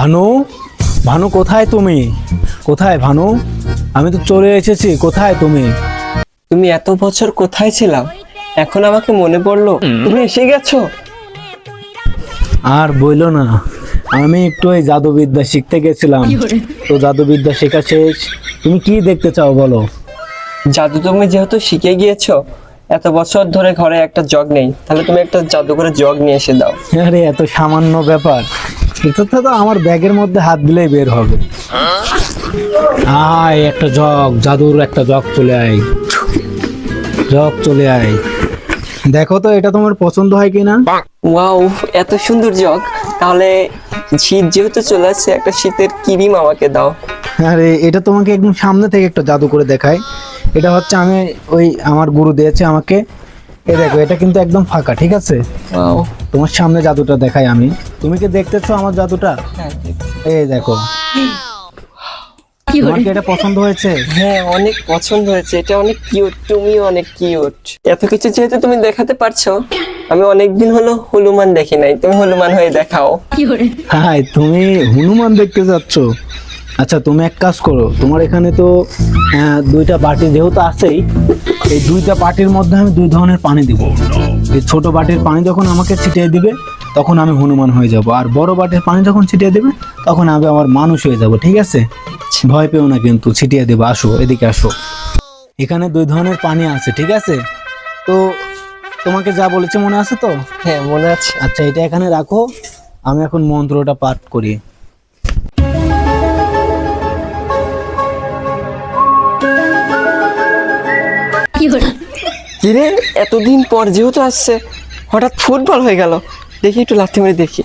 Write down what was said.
ভানু? ভানু কোথায় তুমি? কোথায় ভানু? আমি তো চলে এসেছি কোথায় তুমি? তুমি এত বছর কোথায় ছিলাম? এখন আমাকে মনে পড়ল তুমি এসে গেছো? আর বইলো না। আমি একটু ওই জাদুবিদ্যা শিখতে গেছিলাম। তো জাদুবিদ্যা শেখা শেষ। তুমি কি দেখতে চাও বলো? জাদু তুমি যেহেতু শিখে গিয়েছো এত বছর ধরে ঘরে একটা জগ নেই তাহলে তুমি একটা জাদু করে জগ নিয়ে এসে দাও। আরে এত সামান্য ব্যাপার। এটা তো আমার ব্যাগের মধ্যে হাত দিলেই বের হবে। আয় একটা জগ জাদুর একটা জগ চলে আয়। জগ চলে আয়। দেখো তো এটা তোমার পছন্দ হয় কিনা? ওয়াও এত সুন্দর জগ। তাহলে শীত যেহেতু চলে আসছে একটা শীতের ক্রিম আমাকে দাও। আরে এটা তোমাকে একদম সামনে থেকে একটা জাদু করে দেখায়। এটা হচ্ছে আমি ওই আমার গুরু দিয়েছে আমাকে। এই দেখো এটা কিন্তু একদম ফাঁকা ঠিক আছে? তোমার সামনে জাদুটা দেখাই আমি। তুমি কি দেখতেছো আমার জাদুটা? এই দেখো। তোমার কি এটা পছন্দ হয়েছে? হ্যাঁ অনেক পছন্দ হয়েছে। এটা অনেক কিউট তুমি অনেক কিউট এত কিছু যেহেতু তুমি দেখাতে পারছ আমি অনেকদিন হলো হনুমান দেখি নাই। তুমি হনুমান হয়ে দেখাও। হাই তুমি হনুমান দেখতে যাচ্ছ? আচ্ছা তুমি এক কাজ করো। তোমার এখানে তো আহ, দুইটা বাটি যেহেতু আছেই এই দুইটা বাটির মধ্যে আমি দুই ধরনের পানি দিব। এই ছোট বাটির পানি যখন আমাকে ছিটিয়ে দিবে তখন আমি হনুমান হয়ে যাব। আর বড় বাটির পানি যখন ছিটিয়ে দিবে তখন আমি আমার মানুষ হয়ে যাব ঠিক আছে? ভয় পেও না কিন্তু ছিটিয়ে দেবো আসো এদিকে আসো। এখানে দুই ধরনের পানি আছে ঠিক আছে? তো তোমাকে যা বলেছে মনে আছে তো? হ্যাঁ মনে আছে। আচ্ছা এটা এখানে রাখো। আমি এখন মন্ত্রটা পাঠ করি। কিরে? এতদিন পর যেহেতু আসছে হঠাৎ ফুটবল হয়ে গেল। দেখি একটু লাথি মেরে দেখি।